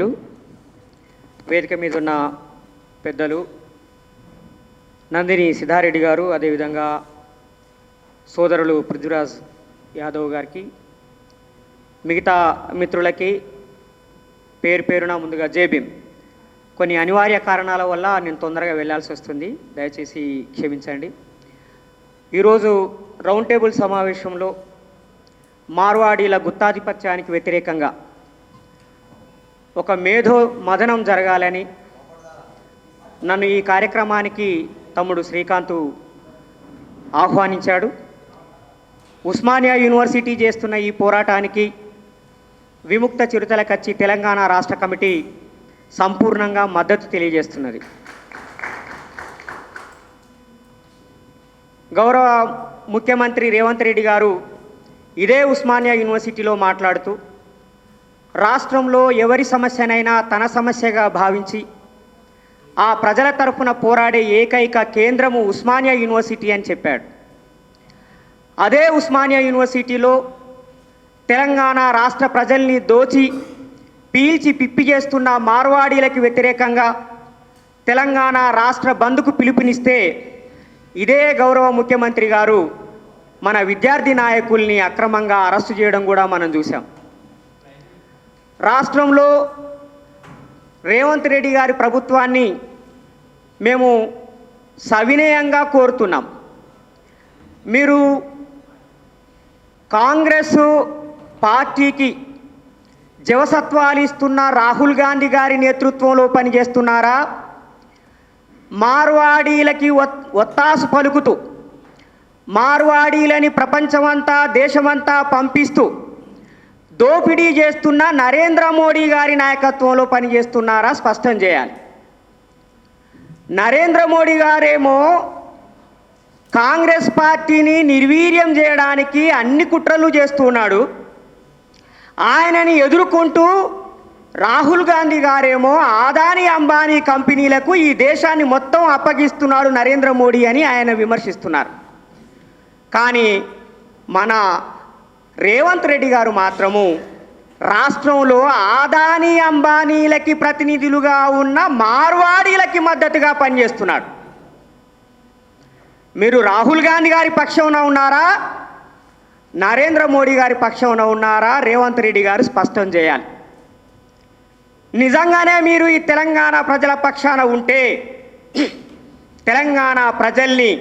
నాయకులు వేదిక మీద ఉన్న పెద్దలు నందిని సిద్ధారెడ్డి గారు అదేవిధంగా సోదరులు పృథ్వీరాజ్ యాదవ్ గారికి మిగతా మిత్రులకి పేరు పేరున ముందుగా జేబీం కొన్ని అనివార్య కారణాల వల్ల నేను తొందరగా వెళ్ళాల్సి వస్తుంది. దయచేసి క్షమించండి. ఈరోజు రౌండ్ టేబుల్ సమావేశంలో మార్వాడీల గుత్తాధిపత్యానికి వ్యతిరేకంగా ఒక మేధో మదనం జరగాలని నన్ను ఈ కార్యక్రమానికి తమ్ముడు శ్రీకాంత్ ఆహ్వానించాడు. ఉస్మానియా యూనివర్సిటీ చేస్తున్న ఈ పోరాటానికి విముక్త చిరుతల కచ్చి తెలంగాణ రాష్ట్ర కమిటీ సంపూర్ణంగా మద్దతు తెలియజేస్తున్నది. గౌరవ ముఖ్యమంత్రి రేవంత్ రెడ్డి గారు ఇదే ఉస్మానియా యూనివర్సిటీలో మాట్లాడుతూ రాష్ట్రంలో ఎవరి సమస్యనైనా తన సమస్యగా భావించి ఆ ప్రజల తరఫున పోరాడే ఏకైక కేంద్రము ఉస్మానియా యూనివర్సిటీ అని చెప్పాడు. అదే ఉస్మానియా యూనివర్సిటీలో తెలంగాణ రాష్ట్ర ప్రజల్ని దోచి పీల్చి పిప్పి చేస్తున్న మార్వాడీలకు వ్యతిరేకంగా తెలంగాణ రాష్ట్ర బంద్కు పిలుపునిస్తే ఇదే గౌరవ ముఖ్యమంత్రి గారు మన విద్యార్థి నాయకుల్ని అక్రమంగా అరెస్టు చేయడం కూడా మనం చూసాం రాష్ట్రంలో రేవంత్ రెడ్డి గారి ప్రభుత్వాన్ని మేము సవినయంగా కోరుతున్నాం. మీరు కాంగ్రెస్ పార్టీకి జవసత్వాలు ఇస్తున్న రాహుల్ గాంధీ గారి నేతృత్వంలో పనిచేస్తున్నారా? మార్వాడీలకి ఒత్తాసు పలుకుతూ మార్వాడీలని ప్రపంచమంతా దేశమంతా పంపిస్తూ దోపిడీ చేస్తున్న నరేంద్ర మోడీ గారి నాయకత్వంలో పనిచేస్తున్నారా? స్పష్టం చేయాలి. నరేంద్ర మోడీ గారేమో కాంగ్రెస్ పార్టీని నిర్వీర్యం చేయడానికి అన్ని కుట్రలు చేస్తున్నాడు. ఆయనని ఎదుర్కొంటూ రాహుల్ గాంధీ గారేమో ఆదాని అంబానీ కంపెనీలకు ఈ దేశాన్ని మొత్తం అప్పగిస్తున్నాడు నరేంద్ర మోడీ అని ఆయన విమర్శిస్తున్నారు. కానీ మన రేవంత్ రెడ్డి గారు మాత్రము రాష్ట్రంలో ఆదాని అంబానీలకి ప్రతినిధులుగా ఉన్న మార్వాడీలకి మద్దతుగా పనిచేస్తున్నాడు. మీరు రాహుల్ గాంధీ గారి పక్షంలో ఉన్నారా? నరేంద్ర మోడీ గారి పక్షంలో ఉన్నారా? రేవంత్ రెడ్డి గారు స్పష్టం చేయాలి. నిజంగానే మీరు ఈ తెలంగాణ ప్రజల పక్షాన ఉంటే తెలంగాణ ప్రజల్ని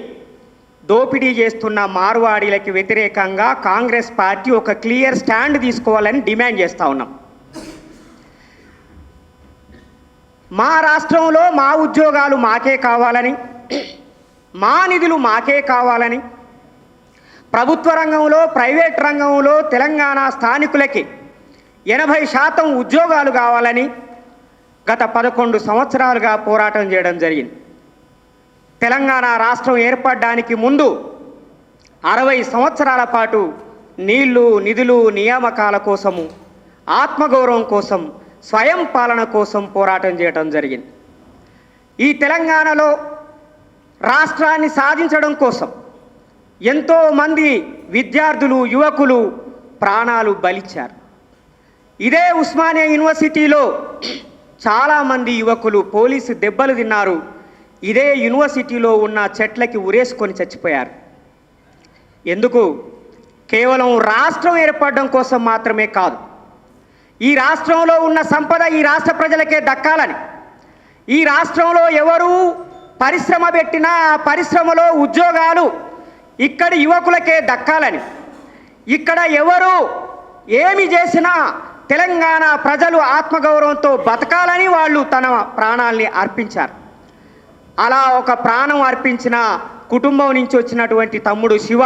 దోపిడీ చేస్తున్న మార్వాడీలకి వ్యతిరేకంగా కాంగ్రెస్ పార్టీ ఒక క్లియర్ స్టాండ్ తీసుకోవాలని డిమాండ్ చేస్తూ ఉన్నాం. మా రాష్ట్రంలో మా ఉద్యోగాలు మాకే కావాలని మా నిధులు మాకే కావాలని ప్రభుత్వ రంగంలో ప్రైవేట్ రంగంలో తెలంగాణ స్థానికులకి ఎనభై శాతం ఉద్యోగాలు కావాలని గత పదకొండు సంవత్సరాలుగా పోరాటం చేయడం జరిగింది. తెలంగాణ రాష్ట్రం ఏర్పడడానికి ముందు అరవై సంవత్సరాల పాటు నీళ్ళు నిధులు నియామకాల కోసము ఆత్మగౌరవం కోసం స్వయం పాలన కోసం పోరాటం చేయటం జరిగింది. ఈ తెలంగాణలో రాష్ట్రాన్ని సాధించడం కోసం ఎంతోమంది విద్యార్థులు యువకులు ప్రాణాలు బలిచ్చారు. ఇదే ఉస్మానియా యూనివర్సిటీలో చాలామంది యువకులు పోలీసు దెబ్బలు తిన్నారు. ఇదే యూనివర్సిటీలో ఉన్న చెట్లకి ఉరేసుకొని చచ్చిపోయారు. ఎందుకు? కేవలం రాష్ట్రం ఏర్పడడం కోసం మాత్రమే కాదు. ఈ రాష్ట్రంలో ఉన్న సంపద ఈ రాష్ట్ర ప్రజలకే దక్కాలని. ఈ రాష్ట్రంలో ఎవరు పరిశ్రమ పెట్టినా ఆ పరిశ్రమలో ఉద్యోగాలు ఇక్కడి యువకులకే దక్కాలని. ఇక్కడ ఎవరు ఏమి చేసినా తెలంగాణ ప్రజలు ఆత్మగౌరవంతో బతకాలని వాళ్ళు తన ప్రాణాల్ని అర్పించారు. అలా ఒక ప్రాణం అర్పించిన కుటుంబం నుంచి వచ్చినటువంటి తమ్ముడు శివ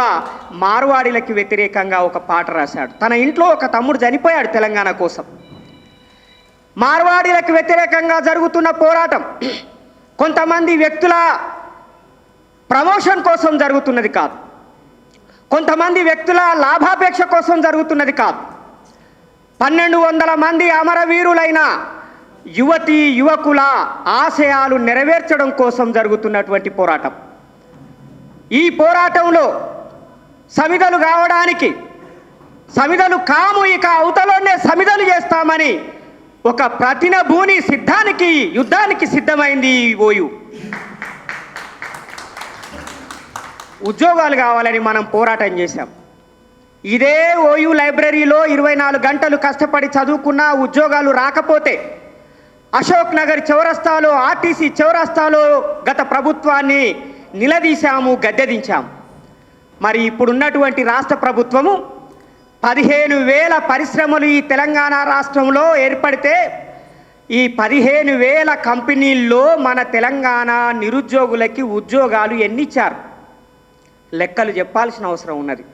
మార్వాడిలకి వ్యతిరేకంగా ఒక పాట రాశాడు. తన ఇంట్లో ఒక తమ్ముడు చనిపోయాడు తెలంగాణ కోసం. మార్వాడీలకు వ్యతిరేకంగా జరుగుతున్న పోరాటం కొంతమంది వ్యక్తుల ప్రమోషన్ కోసం జరుగుతున్నది కాదు. కొంతమంది వ్యక్తుల లాభాపేక్ష కోసం జరుగుతున్నది కాదు. పన్నెండు వందల మంది అమరవీరులైన యువతి యువకుల ఆశయాలు నెరవేర్చడం కోసం జరుగుతున్నటువంటి పోరాటం. ఈ పోరాటంలో సమిధలు కావడానికి సమిధలు కాము ఇక అవతలోనే సమిధలు చేస్తామని ఒక ప్రతిన భూని సిద్ధానికి యుద్ధానికి సిద్ధమైంది ఈ ఓయు. ఉద్యోగాలు కావాలని మనం పోరాటం చేశాం. ఇదే ఓయూ లైబ్రరీలో ఇరవై నాలుగు గంటలు కష్టపడి చదువుకున్న ఉద్యోగాలు రాకపోతే అశోక్ నగర్ చౌరస్తాలో ఆర్టీసీ చౌరస్తాలో గత ప్రభుత్వాన్ని నిలదీశాము గద్దెదించాము. మరి ఇప్పుడున్నటువంటి రాష్ట్ర ప్రభుత్వము పదిహేను వేల పరిశ్రమలు ఈ తెలంగాణ రాష్ట్రంలో ఏర్పడితే ఈ పదిహేను వేల కంపెనీల్లో మన తెలంగాణ నిరుద్యోగులకి ఉద్యోగాలు ఎన్నిచ్చారు? లెక్కలు చెప్పాల్సిన అవసరం ఉన్నది.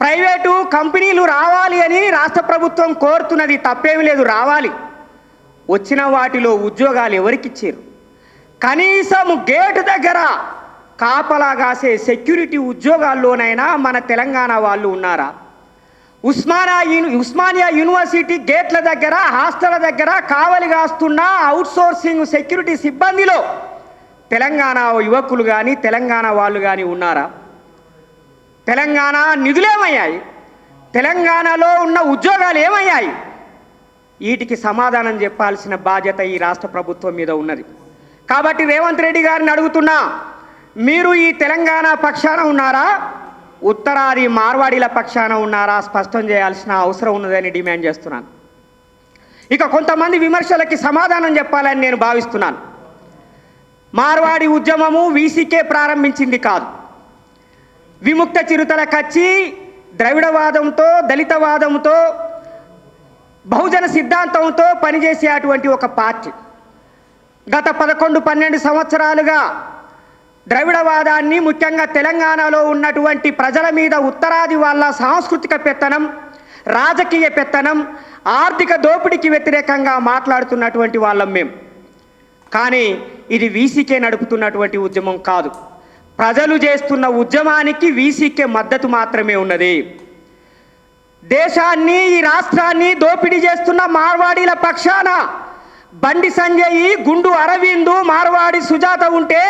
ప్రైవేటు కంపెనీలు రావాలి అని రాష్ట్ర ప్రభుత్వం కోరుతున్నది తప్పేమీ లేదు రావాలి. వచ్చిన వాటిలో ఉద్యోగాలు ఎవరికిచ్చారు? కనీసం గేటు దగ్గర కాపలా కాసే సెక్యూరిటీ ఉద్యోగాల్లోనైనా మన తెలంగాణ వాళ్ళు ఉన్నారా? ఉస్మానా యూని ఉస్మానియా యూనివర్సిటీ గేట్ల దగ్గర హాస్టల్ దగ్గర కావలి కాస్తున్న అవుట్సోర్సింగ్ సెక్యూరిటీ సిబ్బందిలో తెలంగాణ యువకులు కానీ తెలంగాణ వాళ్ళు కానీ ఉన్నారా? తెలంగాణ నిధులేమయ్యాయి? తెలంగాణలో ఉన్న ఉద్యోగాలు ఏమయ్యాయి? వీటికి సమాధానం చెప్పాల్సిన బాధ్యత ఈ రాష్ట్ర ప్రభుత్వం మీద ఉన్నది. కాబట్టి రేవంత్ రెడ్డి గారిని అడుగుతున్నా మీరు ఈ తెలంగాణ పక్షాన ఉన్నారా? ఉత్తరాది మార్వాడీల పక్షాన ఉన్నారా? స్పష్టం చేయాల్సిన అవసరం ఉన్నదని డిమాండ్ చేస్తున్నాను. ఇక కొంతమంది విమర్శలకి సమాధానం చెప్పాలని నేను భావిస్తున్నాను. మార్వాడి ఉద్యమము వీసీకే ప్రారంభించింది కాదు. విముక్త చిరుతల కచ్చి ద్రవిడవాదంతో దళితవాదంతో బహుజన సిద్ధాంతంతో పనిచేసే అటువంటి ఒక పార్టీ. గత పదకొండు పన్నెండు సంవత్సరాలుగా ద్రవిడవాదాన్ని ముఖ్యంగా తెలంగాణలో ఉన్నటువంటి ప్రజల మీద ఉత్తరాది వాళ్ళ సాంస్కృతిక పెత్తనం రాజకీయ పెత్తనం ఆర్థిక దోపిడీకి వ్యతిరేకంగా మాట్లాడుతున్నటువంటి వాళ్ళం మేము కానీ ఇది వీసీకే నడుపుతున్నటువంటి ఉద్యమం కాదు. ప్రజలు చేస్తున్న ఉద్యమానికి వీసీకే మద్దతు మాత్రమే ఉన్నది. దేశాన్ని ఈ రాష్ట్రాన్ని దోపిడీ చేస్తున్న మార్వాడీల పక్షాన బండి సంజయ్ గుండు అరవిందు మార్వాడి సుజాత ఉంటే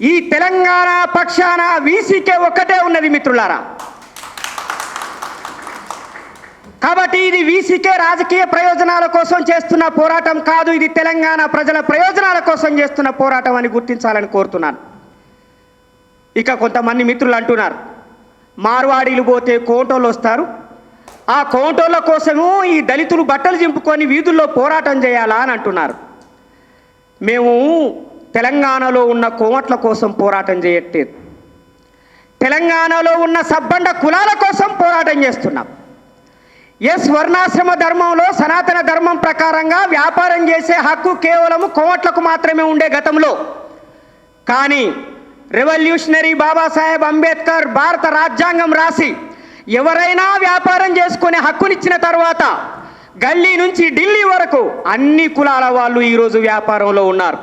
ఈ తెలంగాణ పక్షాన వీసీకే ఒక్కటే ఉన్నది మిత్రులారా. కాబట్టి ఇది వీసీకే రాజకీయ ప్రయోజనాల కోసం చేస్తున్న పోరాటం కాదు ఇది తెలంగాణ ప్రజల ప్రయోజనాల కోసం చేస్తున్న పోరాటం అని గుర్తించాలని కోరుతున్నాను. ఇక కొంతమంది మిత్రులు అంటున్నారు. మార్వాడీలు పోతే కోటోళ్ళు వస్తారు. ఆ కోటోళ్ళ కోసము ఈ దళితులు బట్టలు చింపుకొని వీధుల్లో పోరాటం చేయాలా అని అంటున్నారు. మేము తెలంగాణలో ఉన్న కోమట్ల కోసం పోరాటం చేయట్లేదు. తెలంగాణలో ఉన్న సబ్బండ కులాల కోసం పోరాటం చేస్తున్నాం. ఎస్ వర్ణాశ్రమ ధర్మంలో సనాతన ధర్మం ప్రకారంగా వ్యాపారం చేసే హక్కు కేవలం కోమట్లకు మాత్రమే ఉండే గతంలో. కానీ రెవల్యూషనరీ బాబాసాహెబ్ అంబేద్కర్ భారత రాజ్యాంగం రాసి ఎవరైనా వ్యాపారం చేసుకునే హక్కునిచ్చిన తర్వాత గల్లీ నుంచి ఢిల్లీ వరకు అన్ని కులాల వాళ్ళు ఈరోజు వ్యాపారంలో ఉన్నారు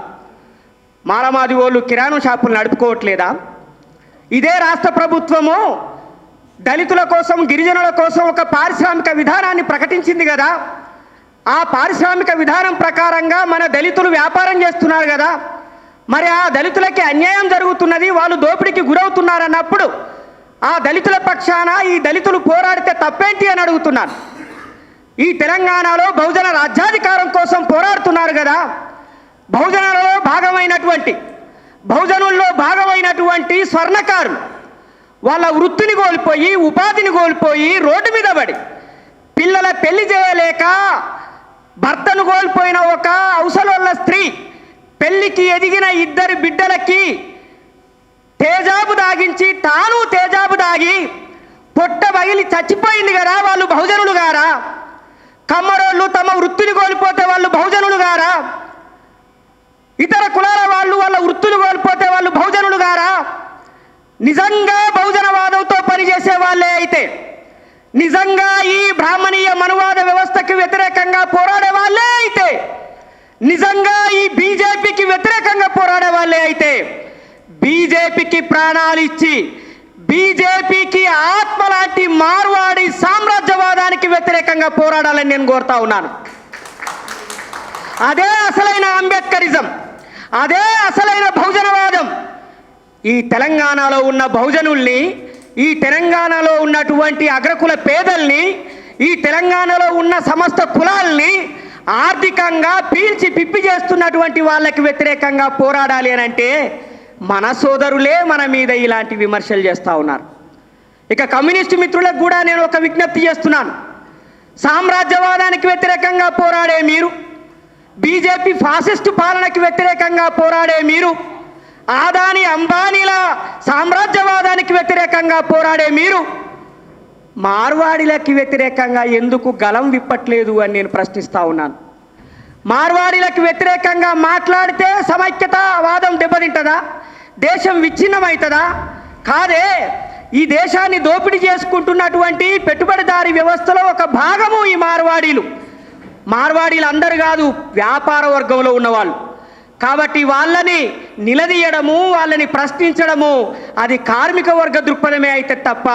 మారమాది వాళ్ళు కిరాణం షాపులు నడుపుకోవట్లేదా ఇదే రాష్ట్ర ప్రభుత్వము దళితుల కోసం గిరిజనుల కోసం ఒక పారిశ్రామిక విధానాన్ని ప్రకటించింది కదా ఆ పారిశ్రామిక విధానం ప్రకారంగా మన దళితులు వ్యాపారం చేస్తున్నారు కదా మరి ఆ దళితులకి అన్యాయం జరుగుతున్నది వాళ్ళు దోపిడీకి గురవుతున్నారన్నప్పుడు ఆ దళితుల పక్షాన ఈ దళితులు పోరాడితే తప్పేంటి అని అడుగుతున్నాను. ఈ తెలంగాణలో బహుజన రాజ్యాధికారం కోసం పోరాడుతున్నారు కదా బహుజనులలో భాగమైనటువంటి బహుజనుల్లో భాగమైనటువంటి స్వర్ణకారులు వాళ్ళ వృత్తిని కోల్పోయి ఉపాధిని కోల్పోయి రోడ్డు మీద పడి పిల్లల పెళ్ళి చేయలేక భర్తను కోల్పోయిన ఒక అవసరంలో స్త్రీ పెళ్ళికి ఎదిగిన ఇద్దరు బిడ్డలకి తేజాబు దాగించి తాను తేజాబు దాగి పొట్ట బగిలి చచ్చిపోయింది కదా వాళ్ళు బహుజనులు గారా? కమ్మరోళ్ళు తమ వృత్తిని కోల్పోతే వాళ్ళు బహుజనులు గారా? ఇతర కులాల వాళ్ళు వాళ్ళ వృత్తులు కోల్పోతే వాళ్ళు బహుజనులు గారా? నిజంగా బహుజనవాదంతో పనిచేసే వాళ్ళే అయితే నిజంగా ఈ బ్రాహ్మణీయ మనువాద వ్యవస్థకి వ్యతిరేకంగా పోరాడే వాళ్ళే అయితే నిజంగా ఈ బీజేపీకి వ్యతిరేకంగా పోరాడే వాళ్ళే అయితే బీజేపీకి ప్రాణాలు ఇచ్చి బీజేపీకి ఆత్మ లాంటి మార్వాడి సామ్రాజ్యవాదానికి వ్యతిరేకంగా పోరాడాలని నేను కోరుతా ఉన్నాను. అదే అసలైన అంబేద్కరిజం అదే అసలైన బహుజనవాదం. ఈ తెలంగాణలో ఉన్న బహుజనుల్ని ఈ తెలంగాణలో ఉన్నటువంటి అగ్రకుల పేదల్ని ఈ తెలంగాణలో ఉన్న సమస్త కులాల్ని ఆర్థికంగా పీల్చి పిప్పి చేస్తున్నటువంటి వాళ్ళకి వ్యతిరేకంగా పోరాడాలి అని అంటే మన సోదరులే మన మీద ఇలాంటి విమర్శలు చేస్తూ ఉన్నారు. ఇక కమ్యూనిస్టు మిత్రులకు కూడా నేను ఒక విజ్ఞప్తి చేస్తున్నాను. సామ్రాజ్యవాదానికి వ్యతిరేకంగా పోరాడే మీరు బీజేపీ ఫాసిస్టు పాలనకి వ్యతిరేకంగా పోరాడే మీరు ఆదాని అంబానీల సామ్రాజ్యవాదానికి వ్యతిరేకంగా పోరాడే మీరు మార్వాడిలకి వ్యతిరేకంగా ఎందుకు గలం విప్పట్లేదు అని నేను ప్రశ్నిస్తా ఉన్నాను. మార్వాడిలకు వ్యతిరేకంగా మాట్లాడితే సమైక్యత వాదం దెబ్బతింటదా? దేశం విచ్ఛిన్నమవుతుందా కాదే ఈ దేశాన్ని దోపిడీ చేసుకుంటున్నటువంటి పెట్టుబడిదారీ వ్యవస్థలో ఒక భాగము ఈ మార్వాడీలు. మార్వాడీలు అందరు కాదు వ్యాపార వర్గంలో ఉన్నవాళ్ళు. కాబట్టి వాళ్ళని నిలదీయడము వాళ్ళని ప్రశ్నించడము అది కార్మిక వర్గ దృక్పథమే అయితే తప్ప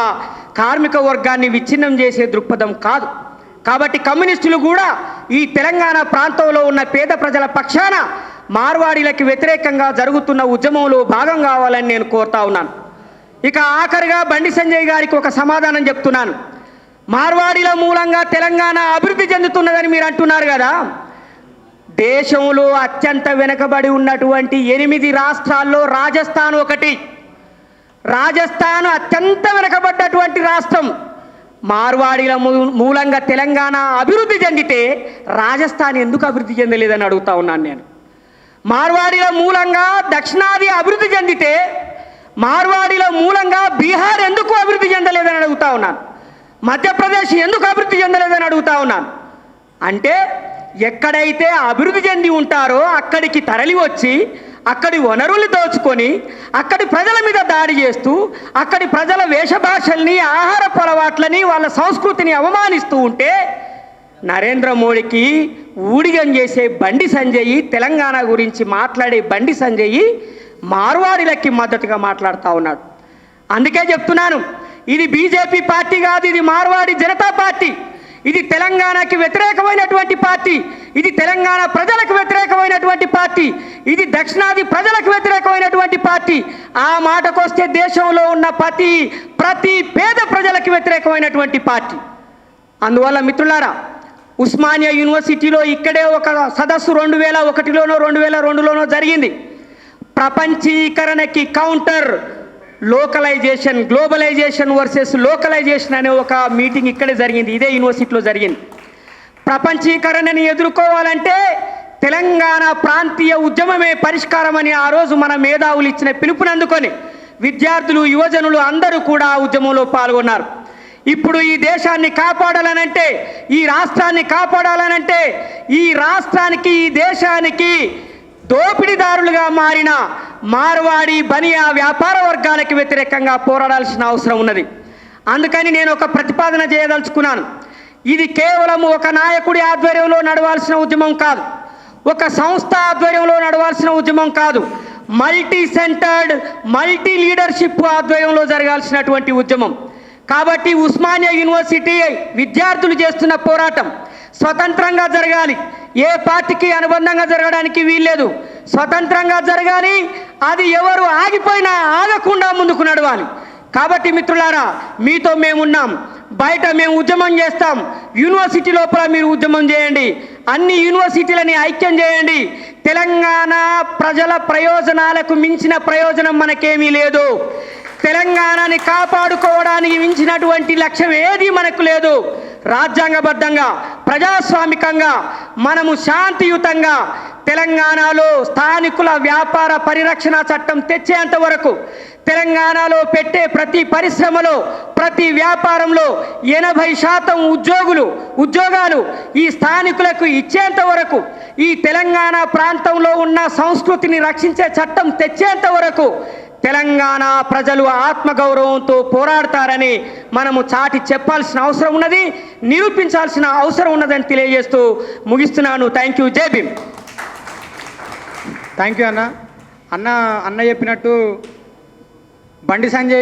కార్మిక వర్గాన్ని విచ్ఛిన్నం చేసే దృక్పథం కాదు. కాబట్టి కమ్యూనిస్టులు కూడా ఈ తెలంగాణ ప్రాంతంలో ఉన్న పేద ప్రజల పక్షాన మార్వాడీలకి వ్యతిరేకంగా జరుగుతున్న ఉద్యమంలో భాగం కావాలని నేను కోరుతా ఉన్నాను. ఇక ఆఖరిగా బండి సంజయ్ గారికి ఒక సమాధానం చెప్తున్నాను. మార్వాడీల మూలంగా తెలంగాణ అభివృద్ధి చెందుతున్నదని మీరు అంటున్నారు కదా? దేశంలో అత్యంత వెనుకబడి ఉన్నటువంటి ఎనిమిది రాష్ట్రాల్లో రాజస్థాన్ ఒకటి. రాజస్థాన్ అత్యంత వెనుకబడ్డ రాష్ట్రం. మార్వాడీల మూ- మూలంగా తెలంగాణ అభివృద్ధి చెందితే రాజస్థాన్ ఎందుకు అభివృద్ధి చెందలేదని అడుగుతా ఉన్నాను నేను. మార్వాడీల మూలంగా దక్షిణాది అభివృద్ధి చెందితే మార్వాడీల మూలంగా బీహార్ ఎందుకు అభివృద్ధి చెందలేదని అడుగుతా ఉన్నాను. మధ్యప్రదేశ్ ఎందుకు అభివృద్ధి చెందలేదని అడుగుతా ఉన్నాను. అంటే ఎక్కడైతే అభివృద్ధి చెంది ఉంటారో అక్కడికి తరలి వచ్చి అక్కడి వనరుల్ని దోచుకొని అక్కడి ప్రజల మీద దాడి చేస్తూ అక్కడి ప్రజల వేషభాషల్ని ఆహార పొలవాట్లని వాళ్ళ సంస్కృతిని అవమానిస్తూ ఉంటే నరేంద్ర మోడీకి ఊడిగం చేసే బండి సంజయ్ తెలంగాణ గురించి మాట్లాడే బండి సంజయ్ మార్వారిలకి మద్దతుగా మాట్లాడుతూ ఉన్నాడు. అందుకే చెప్తున్నాను ఇది బీజేపీ పార్టీ కాదు ఇది మార్వాడి జనతా పార్టీ. ఇది తెలంగాణకి వ్యతిరేకమైనటువంటి పార్టీ. ఇది తెలంగాణ ప్రజలకు వ్యతిరేకమైనటువంటి పార్టీ. ఇది దక్షిణాది ప్రజలకు వ్యతిరేకమైనటువంటి పార్టీ. ఆ మాటకొస్తే దేశంలో ఉన్న ప్రతి ప్రతి పేద ప్రజలకు వ్యతిరేకమైనటువంటి పార్టీ. అందువల్ల మిత్రులారా ఉస్మానియా యూనివర్సిటీలో ఇక్కడే ఒక సదస్సు రెండు వేల ఒకటిలోనో రెండు వేల రెండులోనో జరిగింది. ప్రపంచీకరణకి counter localisation globalisation versus localisation అనే ఒక మీటింగ్ ఇక్కడే జరిగింది. ఇదే యూనివర్సిటీలో జరిగింది. ప్రపంచీకరణని ఎదుర్కోవాలంటే తెలంగాణ ప్రాంతీయ ఉద్యమమే పరిష్కారం అని ఆ రోజు మన మేధావులు ఇచ్చిన పిలుపునందుకొని విద్యార్థులు యువజనులు అందరూ కూడా ఆ ఉద్యమంలో పాల్గొన్నారు. ఇప్పుడు ఈ దేశాన్ని కాపాడాలనంటే ఈ రాష్ట్రాన్ని కాపాడాలనంటే ఈ రాష్ట్రానికి ఈ దేశానికి దోపిడీదారులుగా మారిన మార్వాడి బనియా వ్యాపార వర్గాలకు వ్యతిరేకంగా పోరాడాల్సిన అవసరం ఉన్నది. అందుకని నేను ఒక ప్రతిపాదన చేయదలుచుకున్నాను. ఇది కేవలం ఒక నాయకుడి ఆధ్వర్యంలో నడవాల్సిన ఉద్యమం కాదు. ఒక సంస్థ ఆధ్వర్యంలో నడవాల్సిన ఉద్యమం కాదు. మల్టీ సెంటర్డ్ మల్టీ లీడర్షిప్ ఆధ్వర్యంలో జరగాల్సినటువంటి ఉద్యమం. కాబట్టి ఉస్మానియా యూనివర్సిటీ విద్యార్థులు చేస్తున్న పోరాటం స్వతంత్రంగా జరగాలి. ఏ పార్టీకి అనుబంధంగా జరగడానికి వీల్లేదు. స్వతంత్రంగా జరగాలి. అది ఎవరు ఆగిపోయినా ఆగకుండా ముందుకు నడవాలి. కాబట్టి మిత్రులారా మీతో మేమున్నాం. బయట మేము ఉద్యమం చేస్తాం. యూనివర్సిటీ లోపల మీరు ఉద్యమం చేయండి. అన్ని యూనివర్సిటీలని ఐక్యం చేయండి. తెలంగాణ ప్రజల ప్రయోజనాలకు మించిన ప్రయోజనం మనకేమీ లేదు. తెలంగాణని కాపాడుకోవడానికి మించినటువంటి లక్ష్యం ఏది మనకు లేదు. రాజ్యాంగబద్ధంగా ప్రజాస్వామికంగా మనము శాంతియుతంగా తెలంగాణలో స్థానికుల వ్యాపార పరిరక్షణ చట్టం తెచ్చేంత వరకు తెలంగాణలో పెట్టే ప్రతి పరిశ్రమలో ప్రతి వ్యాపారంలో ఎనభై శాతం ఉద్యోగులు ఉద్యోగాలు ఈ స్థానికులకు ఇచ్చేంత వరకు ఈ తెలంగాణ ప్రాంతంలో ఉన్న సంస్కృతిని రక్షించే చట్టం తెచ్చేంత వరకు తెలంగాణ ప్రజలు ఆత్మగౌరవంతో పోరాడతారని మనము చాటి చెప్పాల్సిన అవసరం ఉన్నది నిరూపించాల్సిన అవసరం ఉన్నదని తెలియజేస్తూ ముగిస్తున్నాను. థ్యాంక్ యూ జై భీమ్ థ్యాంక్ యూ అన్న. అన్న అన్న చెప్పినట్టు బండి సంజయ్